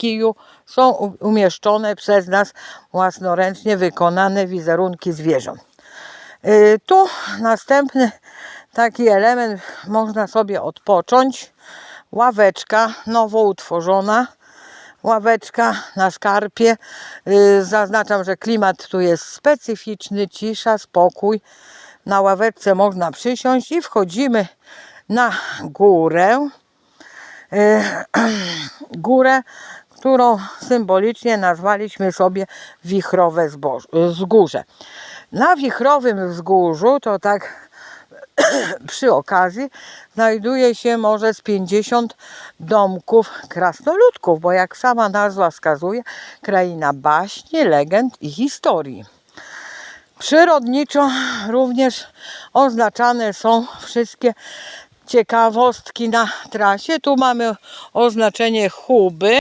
kiju są umieszczone przez nas własnoręcznie wykonane wizerunki zwierząt. Y, Tu następny taki element, można sobie odpocząć. Ławeczka nowo utworzona. Ławeczka na skarpie. Y, Zaznaczam, że klimat tu jest specyficzny, cisza, spokój. Na ławeczce można przysiąść i wchodzimy na górę. Y, Górę, którą symbolicznie nazwaliśmy sobie wichrowe wzgórze. Na wichrowym wzgórzu, to tak przy okazji, znajduje się może z 50 domków krasnoludków, bo jak sama nazwa wskazuje, kraina baśni, legend i historii. Przyrodniczo również oznaczane są wszystkie ciekawostki na trasie. Tu mamy oznaczenie Huby.